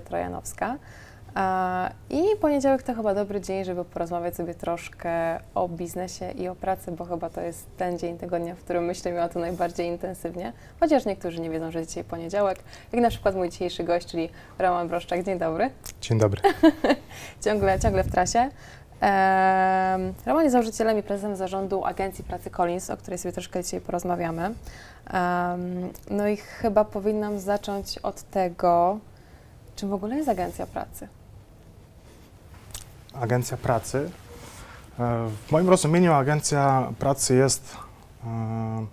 Trojanowska. I poniedziałek to chyba dobry dzień, żeby porozmawiać sobie troszkę o biznesie i o pracy, bo chyba to jest ten dzień tygodnia, w którym myślimy o to najbardziej intensywnie. Chociaż niektórzy nie wiedzą, że dzisiaj poniedziałek. Jak na przykład mój dzisiejszy gość, czyli Roman Broszczak. Dzień dobry. Dzień dobry. ciągle, ciągle w trasie. Roman jest założycielem i prezesem zarządu Agencji Pracy Collins, o której sobie troszkę dzisiaj porozmawiamy. Em, no i chyba powinnam zacząć od tego, czym w ogóle jest Agencja Pracy. Agencja pracy. E, W moim rozumieniu agencja pracy jest e,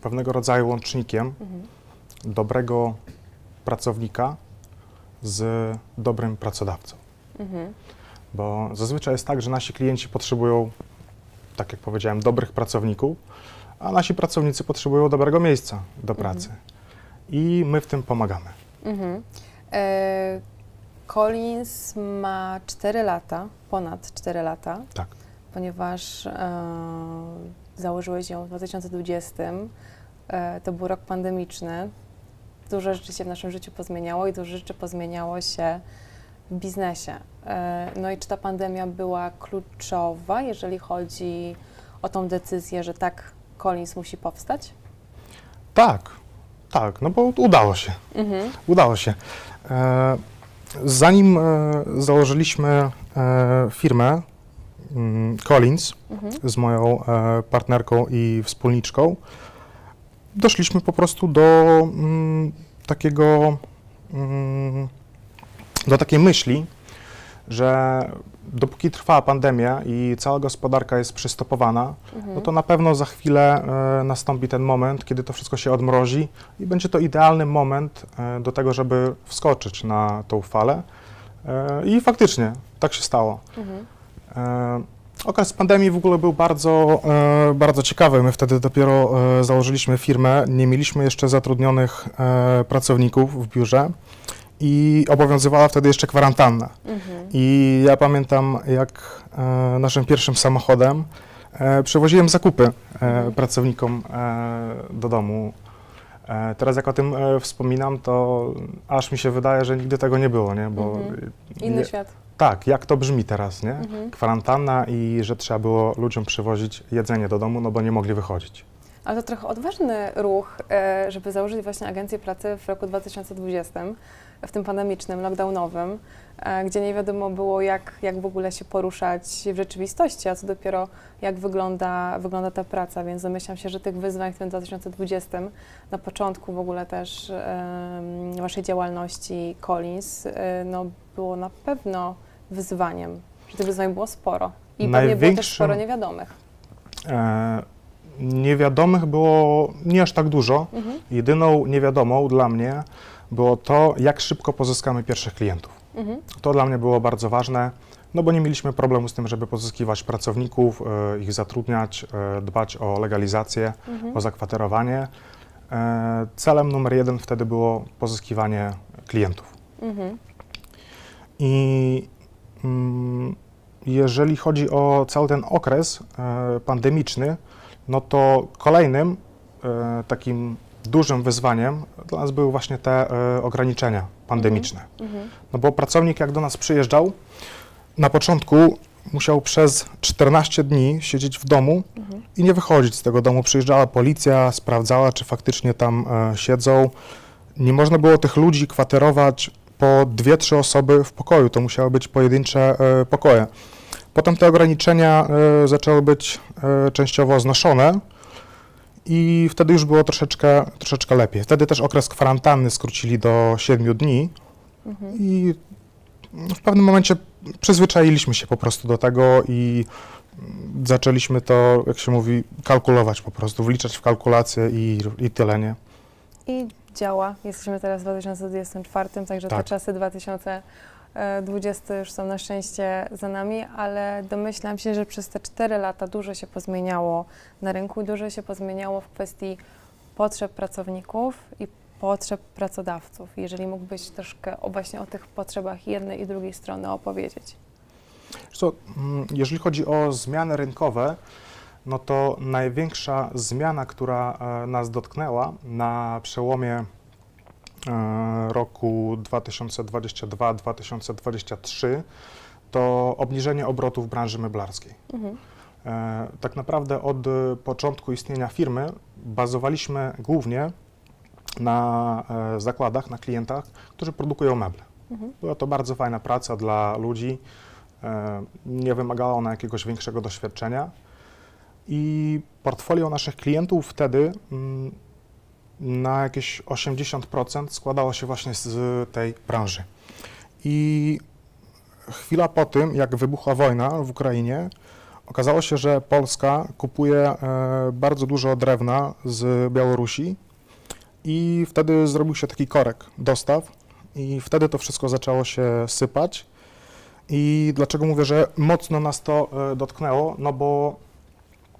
pewnego rodzaju łącznikiem Mhm. dobrego pracownika z dobrym pracodawcą. Mhm. Bo zazwyczaj jest tak, że nasi klienci potrzebują, tak jak powiedziałem, dobrych pracowników, a nasi pracownicy potrzebują dobrego miejsca do Mhm. pracy. I my w tym pomagamy. Mhm. E, Collins ma 4 lata, ponad 4 lata, Tak. ponieważ e, założyłeś ją w 2020. E, to był rok pandemiczny. Dużo rzeczy się w naszym życiu pozmieniało i dużo rzeczy pozmieniało się w biznesie. No i czy ta pandemia była kluczowa, jeżeli chodzi o tą decyzję, że tak Collins musi powstać? Tak, tak, no bo udało się. Mhm. Udało się. E, Zanim e, założyliśmy e, firmę mm, Collins Mhm. z moją partnerką i wspólniczką, doszliśmy po prostu do mm, takiego, mm, do takiej myśli, że dopóki trwa pandemia i cała gospodarka jest przystopowana, Mhm. no to na pewno za chwilę e, nastąpi ten moment, kiedy to wszystko się odmrozi i będzie to idealny moment e, do tego, żeby wskoczyć na tą falę. E, I faktycznie tak się stało. Mhm. E, okres pandemii w ogóle był bardzo, e, bardzo ciekawy. My wtedy dopiero e, założyliśmy firmę, nie mieliśmy jeszcze zatrudnionych e, pracowników w biurze i obowiązywała wtedy jeszcze kwarantanna. Mhm. I ja pamiętam, jak e, naszym pierwszym samochodem e, przewoziłem zakupy e, Mhm. pracownikom e, do domu. E, teraz jak o tym e, wspominam, to aż mi się wydaje, że nigdy tego nie było, nie? Bo Mhm. Inny je- świat. tak, jak to brzmi teraz, nie? Mhm. Kwarantanna i że trzeba było ludziom przywozić jedzenie do domu, no bo nie mogli wychodzić. Ale to trochę odważny ruch, e, żeby założyć właśnie agencję pracy w roku 2020, w tym pandemicznym, lockdownowym, e, gdzie nie wiadomo było, jak, jak w ogóle się poruszać w rzeczywistości, a co dopiero jak wygląda, wygląda ta praca, więc domyślam się, że tych wyzwań w tym 2020, na początku w ogóle też Waszej działalności Collins, e, no, było na pewno wyzwaniem, że tych wyzwań było sporo i pewnie było też sporo niewiadomych. E, niewiadomych było nie aż tak dużo. Mhm. Jedyną niewiadomą dla mnie było to, jak szybko pozyskamy pierwszych klientów. Mhm. To dla mnie było bardzo ważne, no bo nie mieliśmy problemu z tym, żeby pozyskiwać pracowników, e, ich zatrudniać, e, dbać o legalizację, Mhm. o zakwaterowanie. E, celem numer jeden wtedy było pozyskiwanie klientów. Mhm. I mm, jeżeli chodzi o cały ten okres pandemiczny, no to kolejnym takim dużym wyzwaniem dla nas były właśnie te e, ograniczenia pandemiczne. Mhm. No bo pracownik jak do nas przyjeżdżał, na początku musiał przez 14 dni siedzieć w domu Mhm. i nie wychodzić z tego domu. Przyjeżdżała policja, sprawdzała, czy faktycznie tam e, siedzą. Nie można było tych ludzi kwaterować po dwie, trzy osoby w pokoju. To musiały być pojedyncze e, pokoje. Potem te ograniczenia e, zaczęły być e, częściowo znoszone i wtedy już było troszeczkę, troszeczkę lepiej. Wtedy też okres kwarantanny skrócili do 7 dni mhm. i no, w pewnym momencie przyzwyczailiśmy się po prostu do tego i zaczęliśmy to, jak się mówi, kalkulować po prostu, wliczać w kalkulację i, i tyle, nie? I działa. Jesteśmy teraz w 2024, także tak. te czasy 2000 20 już są na szczęście za nami, ale domyślam się, że przez te 4 lata dużo się pozmieniało na rynku, dużo się pozmieniało w kwestii potrzeb pracowników i potrzeb pracodawców. Jeżeli mógłbyś troszkę o, właśnie o tych potrzebach jednej i drugiej strony opowiedzieć. So, mm, jeżeli chodzi o zmiany rynkowe, no to największa zmiana, która e, nas dotknęła na przełomie roku 2022-2023 to obniżenie obrotów branży meblarskiej. Mhm. E, Tak naprawdę od e, początku istnienia firmy bazowaliśmy głównie na e, zakładach, na klientach, którzy produkują meble. Mhm. Była to bardzo fajna praca dla ludzi, e, nie wymagała ona jakiegoś większego doświadczenia i portfolio naszych klientów wtedy mm, na jakieś 80% składało się właśnie z tej branży. I chwila po tym, jak wybuchła wojna w Ukrainie, okazało się, że Polska kupuje e, bardzo dużo drewna z Białorusi i wtedy zrobił się taki korek dostaw i wtedy to wszystko zaczęło się sypać. I dlaczego mówię, że mocno nas to e, dotknęło? No bo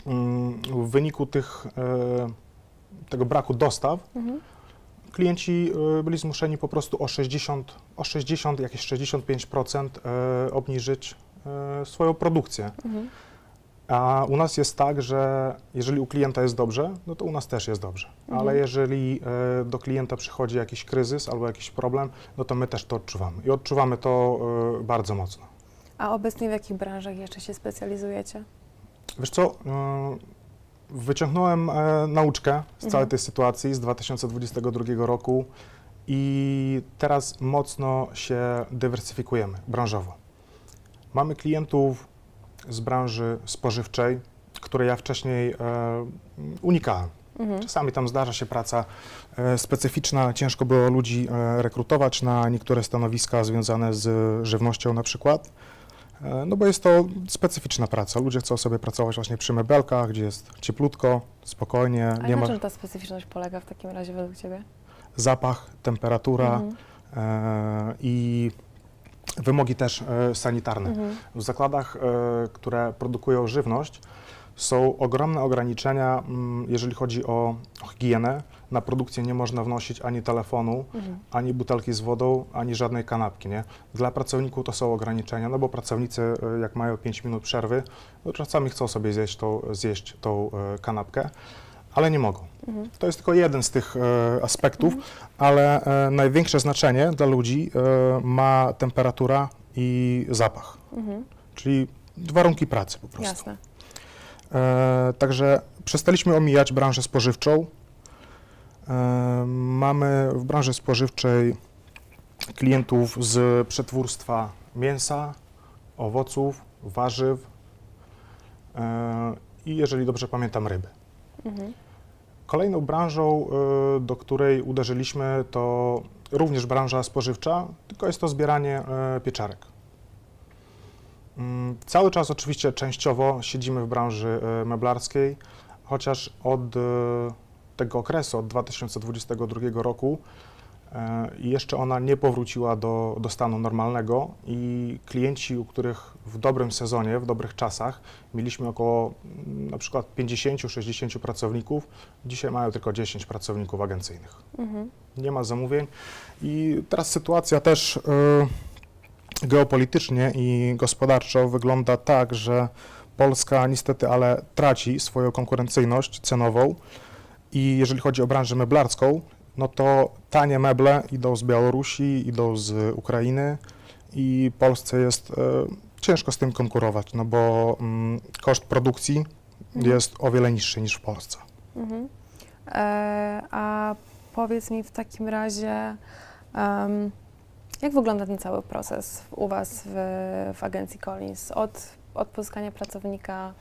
mm, w wyniku tych, e, tego braku dostaw Mhm. klienci e, byli zmuszeni po prostu o 60, o 60 jakieś 65% e, obniżyć e, swoją produkcję. Mhm. A u nas jest tak, że jeżeli u klienta jest dobrze, no to u nas też jest dobrze. Mhm. Ale jeżeli e, do klienta przychodzi jakiś kryzys albo jakiś problem, no to my też to odczuwamy. I odczuwamy to e, bardzo mocno. A obecnie w jakich branżach jeszcze się specjalizujecie? Wiesz co, e, wyciągnąłem e, nauczkę z całej Mhm. tej sytuacji z 2022 roku i teraz mocno się dywersyfikujemy branżowo. Mamy klientów z branży spożywczej, które ja wcześniej e, unikałem. Mhm. Czasami tam zdarza się praca e, specyficzna, ciężko było ludzi e, rekrutować na niektóre stanowiska związane z żywnością na przykład. E, No bo jest to specyficzna praca. Ludzie chcą sobie pracować właśnie przy mebelkach, gdzie jest cieplutko, spokojnie, A nie na ma czym ta specyficzność polega w takim razie według Ciebie? zapach, temperatura Mhm. e, i wymogi też e, sanitarne. Mhm. W zakładach, e, które produkują żywność, są ogromne ograniczenia, mm, jeżeli chodzi o higienę. Na produkcję nie można wnosić ani telefonu, Mhm. ani butelki z wodą, ani żadnej kanapki. Nie? Dla pracowników to są ograniczenia, no bo pracownicy, e, jak mają 5 minut przerwy, to czasami chcą sobie zjeść tą, zjeść tą e, kanapkę, ale nie mogą. Mhm. To jest tylko jeden z tych e, aspektów, ale e, największe znaczenie dla ludzi e, ma temperatura i zapach, Mhm. czyli warunki pracy po prostu. Jasne. E, także przestaliśmy omijać branżę spożywczą. E, mamy w branży spożywczej klientów z przetwórstwa mięsa, owoców, warzyw e, i jeżeli dobrze pamiętam ryby. Mhm. Kolejną branżą, do której uderzyliśmy, to również branża spożywcza, tylko jest to zbieranie pieczarek. Mm, Cały czas oczywiście częściowo siedzimy w branży y, meblarskiej, chociaż od y, tego okresu, od 2022 roku, y, jeszcze ona nie powróciła do, do stanu normalnego i klienci, u których w dobrym sezonie, w dobrych czasach mieliśmy około mm, na przykład 50-60 pracowników, dzisiaj mają tylko 10 pracowników agencyjnych. Mhm. Nie ma zamówień i teraz sytuacja też y, geopolitycznie i gospodarczo wygląda tak, że Polska niestety ale traci swoją konkurencyjność cenową i jeżeli chodzi o branżę meblarską, no to tanie meble idą z Białorusi, idą z Ukrainy i Polsce jest e, ciężko z tym konkurować, no bo mm, koszt produkcji Mhm. jest o wiele niższy niż w Polsce. Mhm. E, a powiedz mi w takim razie, jak wygląda ten cały proces u Was w, w agencji Collins? Od, od pozyskania pracownika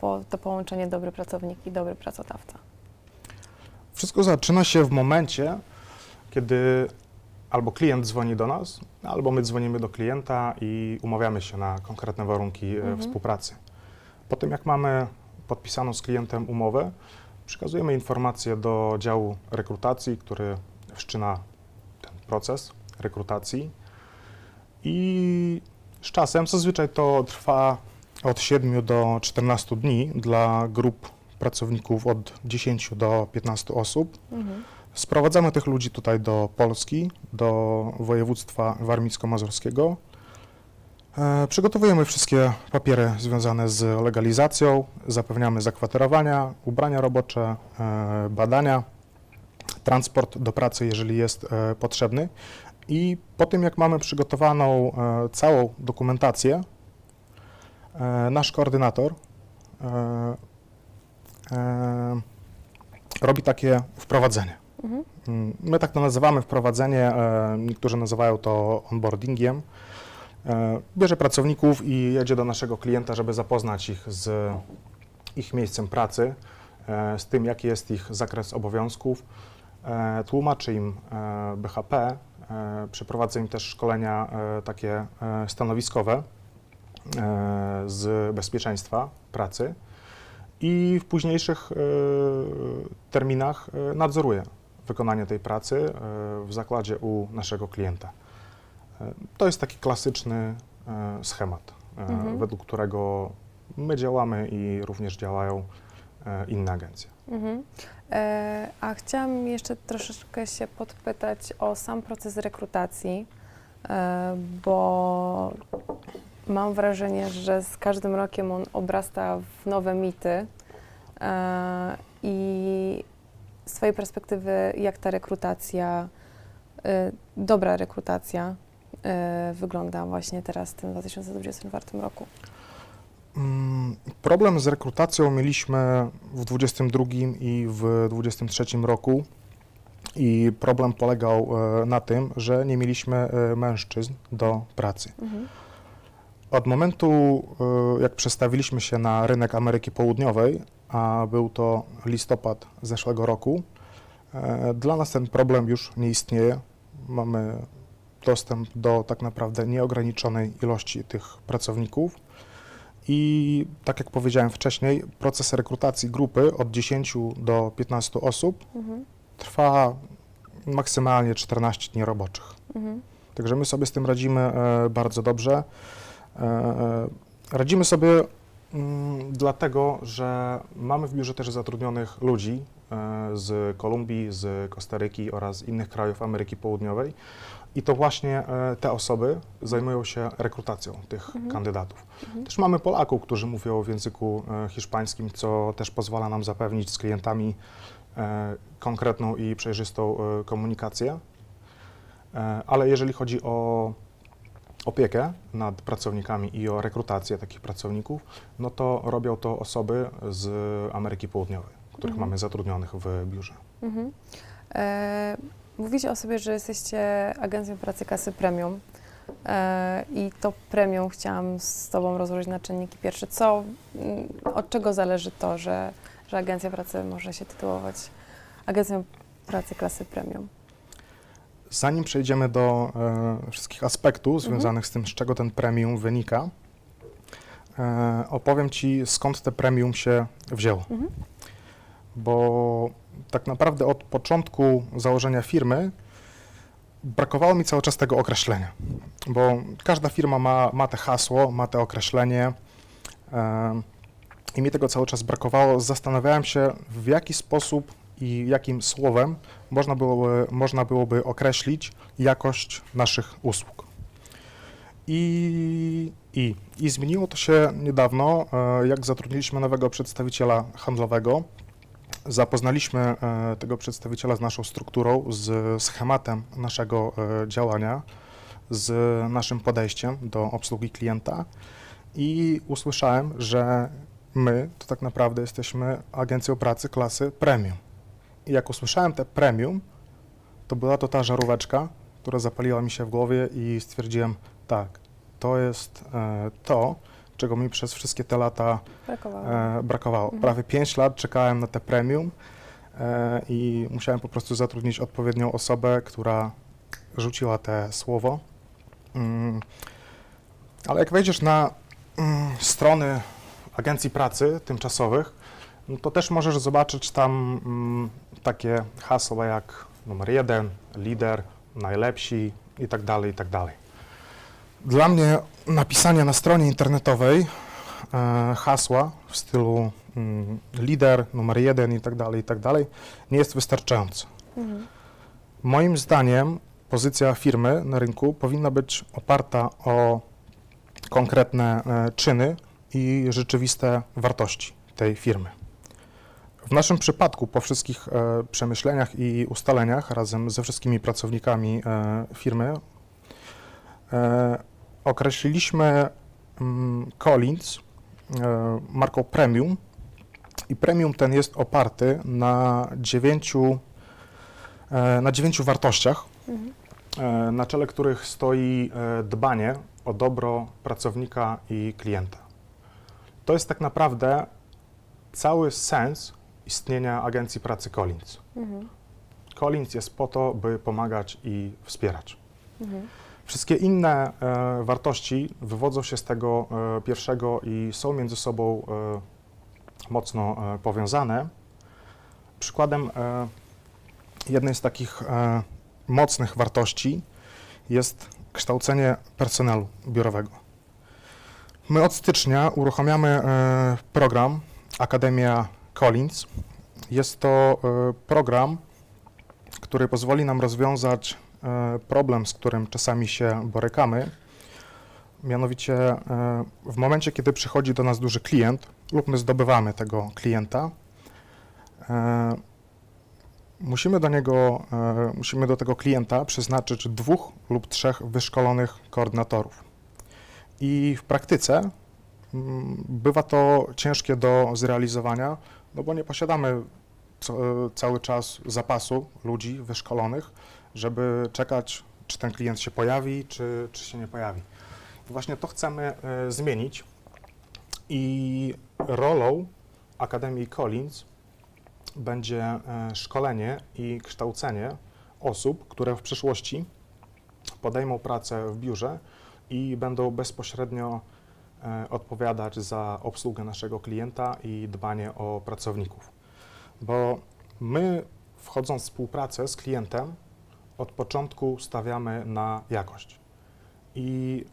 po to połączenie dobry pracownik i dobry pracodawca. Wszystko zaczyna się w momencie, kiedy albo klient dzwoni do nas, albo my dzwonimy do klienta i umawiamy się na konkretne warunki e, Mhm. współpracy. Po tym, jak mamy podpisaną z klientem umowę, przekazujemy informacje do działu rekrutacji, który wszczyna ten proces rekrutacji i z czasem, zazwyczaj to trwa od 7 do 14 dni dla grup pracowników od 10 do 15 osób. Mhm. Sprowadzamy tych ludzi tutaj do Polski, do województwa warmińsko-mazurskiego. E, Przygotowujemy wszystkie papiery związane z legalizacją, zapewniamy zakwaterowania, ubrania robocze, e, badania. transport do pracy, jeżeli jest e, potrzebny. I po tym, jak mamy przygotowaną e, całą dokumentację, e, nasz koordynator e, robi takie wprowadzenie. Mhm. Mm, My tak to nazywamy wprowadzenie, niektórzy nazywają to onboardingiem. Bierze pracowników i jedzie do naszego klienta, żeby zapoznać ich z ich miejscem pracy, z tym, jaki jest ich zakres obowiązków. Tłumaczy im BHP, e, przeprowadza im też szkolenia e, takie e, stanowiskowe z bezpieczeństwa pracy i w późniejszych terminach nadzoruje wykonanie tej pracy w zakładzie u naszego klienta. To jest taki klasyczny schemat, Mhm. według którego my działamy i również działają inne agencje. Mhm. E, a chciałam jeszcze troszeczkę się podpytać o sam proces rekrutacji, e, bo mam wrażenie, że z każdym rokiem on obrasta w nowe mity. E, I z Twojej perspektywy, jak ta rekrutacja, e, dobra rekrutacja e, wygląda właśnie teraz w tym 2024 roku? Mm, Problem z rekrutacją mieliśmy w 22 i w 23 roku. I problem polegał e, na tym, że nie mieliśmy e, mężczyzn do pracy. Mhm. Od momentu, e, jak przestawiliśmy się na rynek Ameryki Południowej, a był to listopad zeszłego roku, dla nas ten problem już nie istnieje. Mamy dostęp do tak naprawdę nieograniczonej ilości tych pracowników. I tak jak powiedziałem wcześniej, proces rekrutacji grupy od 10 do 15 osób Mhm. trwa maksymalnie 14 dni roboczych. Mhm. Także my sobie z tym radzimy e, bardzo dobrze. E, e, radzimy sobie mm, dlatego, że mamy w biurze też zatrudnionych ludzi e, z Kolumbii, z Kostaryki oraz innych krajów Ameryki Południowej. I to właśnie e, te osoby zajmują się rekrutacją tych Mhm. kandydatów. Mhm. Też mamy Polaków, którzy mówią w języku e, hiszpańskim, co też pozwala nam zapewnić z klientami e, konkretną i przejrzystą komunikację. Ale jeżeli chodzi o opiekę nad pracownikami i o rekrutację takich pracowników, no to robią to osoby z Ameryki Południowej, których Mhm. mamy zatrudnionych w biurze. Mhm. E, mówicie o sobie, że jesteście agencją pracy kasy premium. E, I to premium chciałam z Tobą rozłożyć na czynniki pierwsze. Co, mm, od czego zależy to, że, że agencja pracy może się tytułować agencją pracy klasy premium? Zanim przejdziemy do e, wszystkich aspektów Mhm. związanych z tym, z czego ten premium wynika, e, opowiem Ci, skąd te premium się wzięło. Mhm. Bo tak naprawdę od początku założenia firmy brakowało mi cały czas tego określenia. Bo każda firma ma, ma te hasło, ma te określenie e, i mi tego cały czas brakowało. Zastanawiałem się, w jaki sposób i jakim słowem można byłoby, można byłoby określić jakość naszych usług. I, i, I zmieniło to się niedawno, e, jak zatrudniliśmy nowego przedstawiciela handlowego. Zapoznaliśmy e, tego przedstawiciela z naszą strukturą, z schematem naszego e, działania, z naszym podejściem do obsługi klienta i usłyszałem, że my to tak naprawdę jesteśmy agencją pracy klasy premium. I jak usłyszałem te premium, to była to ta żaróweczka, która zapaliła mi się w głowie i stwierdziłem, tak, to jest e, to, czego mi przez wszystkie te lata Brakowało. e, brakowało. Mhm. Prawie 5 lat czekałem na te premium e, i musiałem po prostu zatrudnić odpowiednią osobę, która rzuciła te słowo. Mm, ale jak wejdziesz na mm, strony agencji pracy tymczasowych, no to też możesz zobaczyć tam mm, takie hasła jak numer jeden, lider, najlepsi i tak dalej, i tak dalej. Dla mnie napisanie na stronie internetowej e, hasła w stylu mm, lider, numer jeden i tak dalej, i tak dalej, nie jest wystarczające. Mhm. Moim zdaniem pozycja firmy na rynku powinna być oparta o konkretne e, czyny i rzeczywiste wartości tej firmy. W naszym przypadku, po wszystkich e, przemyśleniach i ustaleniach razem ze wszystkimi pracownikami firmy, określiliśmy mm, Collins e, marką premium i premium ten jest oparty na dziewięciu, e, na dziewięciu wartościach, Mhm. na czele których stoi dbanie o dobro pracownika i klienta. To jest tak naprawdę cały sens istnienia agencji pracy Collins. Mhm. Collins jest po to, by pomagać i wspierać. Mhm. Wszystkie inne e, wartości wywodzą się z tego e, pierwszego i są między sobą e, mocno powiązane. Przykładem jednej z takich mocnych wartości jest kształcenie personelu biurowego. My od stycznia uruchamiamy program Akademia Collins. Jest to program, który pozwoli nam rozwiązać problem, z którym czasami się borykamy. Mianowicie e, w momencie, kiedy przychodzi do nas duży klient lub my zdobywamy tego klienta, e, musimy do niego, e, musimy do tego klienta przeznaczyć dwóch lub trzech wyszkolonych koordynatorów. I w praktyce mm, bywa to ciężkie do zrealizowania, no bo nie posiadamy cały czas zapasu ludzi wyszkolonych, żeby czekać, czy ten klient się pojawi, czy, czy się nie pojawi. I właśnie to chcemy e, zmienić i rolą Akademii Collins będzie e, szkolenie i kształcenie osób, które w przyszłości podejmą pracę w biurze i będą bezpośrednio e, odpowiadać za obsługę naszego klienta i dbanie o pracowników. Bo my, wchodząc w współpracę z klientem, od początku stawiamy na jakość. I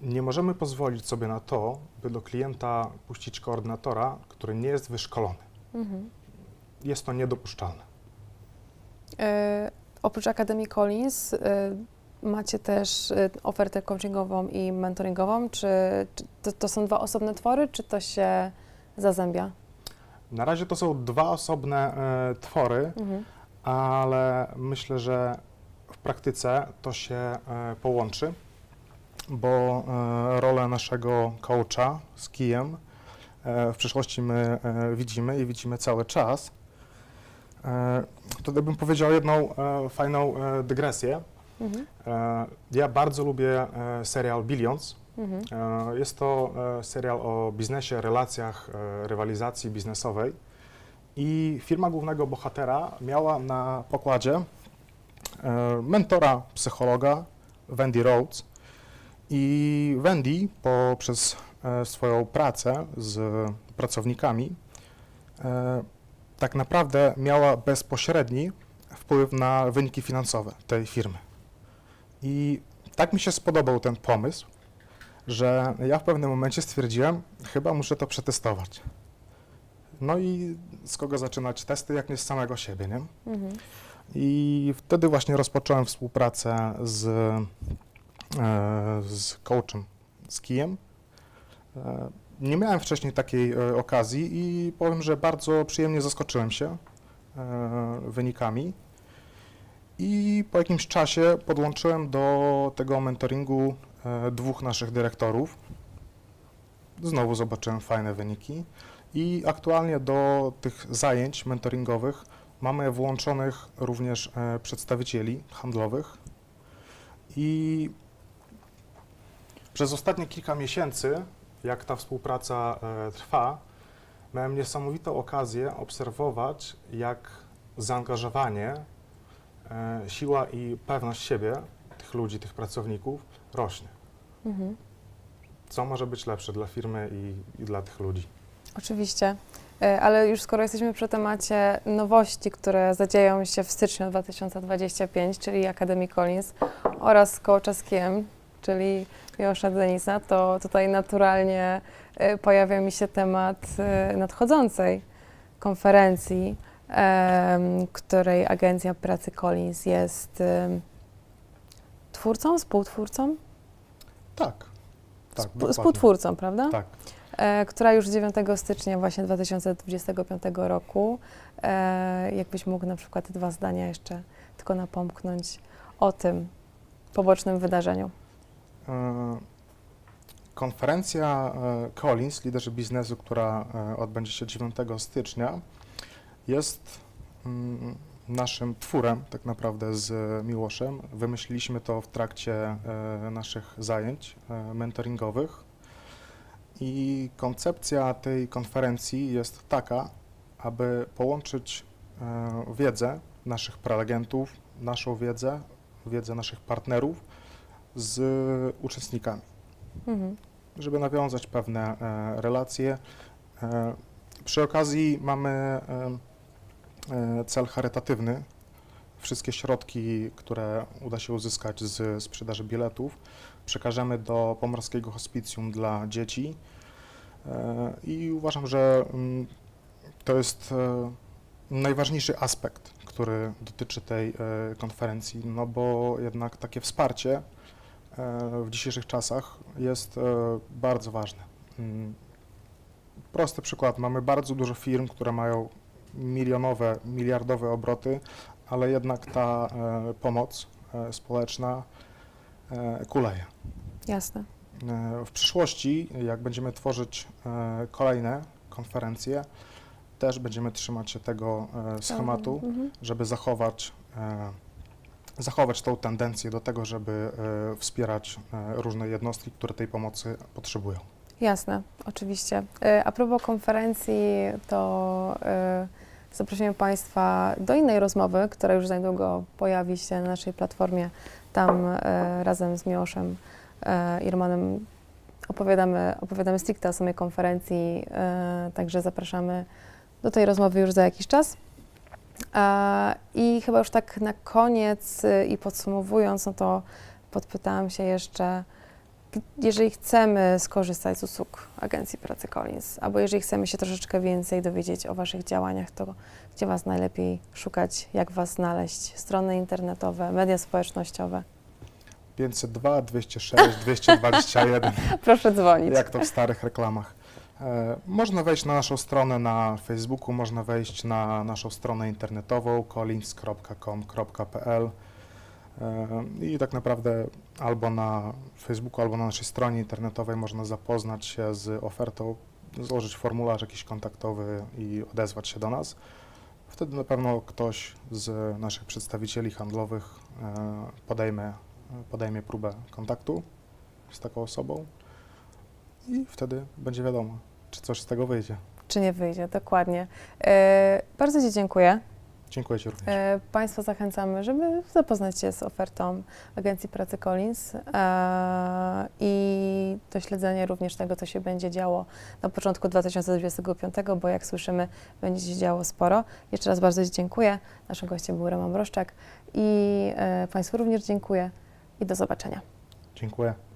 nie możemy pozwolić sobie na to, by do klienta puścić koordynatora, który nie jest wyszkolony. Mhm. Jest to niedopuszczalne. E, oprócz Akademii Collins e, macie też e, ofertę coachingową i mentoringową. Czy, czy to, to są dwa osobne twory, czy to się zazębia? Na razie to są dwa osobne e, twory, Mhm. Ale myślę, że w praktyce to się e, połączy, bo e, rolę naszego coacha z kijem e, w przyszłości my widzimy i widzimy cały czas. Tutaj bym powiedział jedną fajną dygresję. Mhm. Ja bardzo lubię serial Billions. Mhm. Jest to serial o biznesie, relacjach, rywalizacji biznesowej. I firma głównego bohatera miała na pokładzie e, mentora, psychologa, Wendy Rhodes. I Wendy poprzez e, swoją pracę z pracownikami e, tak naprawdę miała bezpośredni wpływ na wyniki finansowe tej firmy. I tak mi się spodobał ten pomysł, że ja w pewnym momencie stwierdziłem, chyba muszę to przetestować. No i z kogo zaczynać testy, jak nie z samego siebie, nie? Mhm. I wtedy właśnie rozpocząłem współpracę z, e, z coachem, z Kijem. E, nie miałem wcześniej takiej e, okazji i powiem, że bardzo przyjemnie zaskoczyłem się e, wynikami. I po jakimś czasie podłączyłem do tego mentoringu e, dwóch naszych dyrektorów. Znowu zobaczyłem fajne wyniki. I aktualnie do tych zajęć mentoringowych mamy włączonych również e, przedstawicieli handlowych. I przez ostatnie kilka miesięcy, jak ta współpraca e, trwa, miałem niesamowitą okazję obserwować, jak zaangażowanie, e, siła i pewność siebie tych ludzi, tych pracowników rośnie. Mhm. Co może być lepsze dla firmy i, i dla tych ludzi? Oczywiście. E, Ale już skoro jesteśmy przy temacie nowości, które zadzieją się w styczniu 2025, czyli Akademii Collins oraz Coacha z Kiem, czyli Josza Denisa, to tutaj naturalnie e, pojawia mi się temat e, nadchodzącej konferencji, której Agencja Pracy Collins jest twórcą, współtwórcą? Tak. Tak, Sp-. Współtwórcą, prawda? Tak. E, która już 9 stycznia właśnie 2025 roku, e, jakbyś mógł na przykład dwa zdania jeszcze tylko napomknąć o tym pobocznym wydarzeniu. E, Konferencja Collins, liderzy biznesu, która odbędzie się 9 stycznia, jest mm, naszym twórem tak naprawdę z Miłoszem. Wymyśliliśmy to w trakcie naszych zajęć mentoringowych i koncepcja tej konferencji jest taka, aby połączyć e, wiedzę naszych prelegentów, naszą wiedzę, wiedzę naszych partnerów z uczestnikami Mhm. żeby nawiązać pewne e, relacje. E, przy okazji mamy cel charytatywny. Wszystkie środki, które uda się uzyskać z sprzedaży biletów, przekażemy do Pomorskiego Hospicjum dla dzieci. E, I uważam, że mm, to jest e, najważniejszy aspekt, który dotyczy tej e, konferencji, no bo jednak takie wsparcie w dzisiejszych czasach jest bardzo ważne. Mm, Prosty przykład. Mamy bardzo dużo firm, które mają milionowe, miliardowe obroty, ale jednak ta pomoc społeczna kuleje. Jasne. E, W przyszłości, jak będziemy tworzyć e, kolejne konferencje, też będziemy trzymać się tego e, schematu Mhm. żeby zachować, e, zachować tą tendencję do tego, żeby e, wspierać e, różne jednostki, które tej pomocy potrzebują. Jasne, oczywiście. E, A propos konferencji, to e, zaprosimy Państwa do innej rozmowy, która już za niedługo pojawi się na naszej platformie. Tam e, razem z Miłoszem e, i Romanem opowiadamy, opowiadamy stricte o samej konferencji, e, także zapraszamy do tej rozmowy już za jakiś czas. I chyba już tak na koniec i podsumowując, no to podpytałam się jeszcze, jeżeli chcemy skorzystać z usług Agencji Pracy Collins, albo jeżeli chcemy się troszeczkę więcej dowiedzieć o Waszych działaniach, to gdzie Was najlepiej szukać, jak Was znaleźć? Strony internetowe, media społecznościowe. 502, 206, 221, Proszę dzwonić. jak to w starych reklamach. E, Można wejść na naszą stronę na Facebooku, można wejść na naszą stronę internetową collins.com.pl i tak naprawdę albo na Facebooku, albo na naszej stronie internetowej można zapoznać się z ofertą, złożyć formularz jakiś kontaktowy i odezwać się do nas. Wtedy na pewno ktoś z naszych przedstawicieli handlowych e, podejmie, podejmie próbę kontaktu z taką osobą i wtedy będzie wiadomo, czy coś z tego wyjdzie. Czy nie wyjdzie, dokładnie. E, bardzo Ci dziękuję. Dziękuję Ci również. E, Państwa zachęcamy, żeby zapoznać się z ofertą Agencji Pracy Collins e, i do śledzenia również tego, co się będzie działo na początku 2025, bo jak słyszymy, będzie się działo sporo. Jeszcze raz bardzo Ci dziękuję. Naszym gościem był Roman Broszczak i e, Państwu również dziękuję i do zobaczenia. Dziękuję.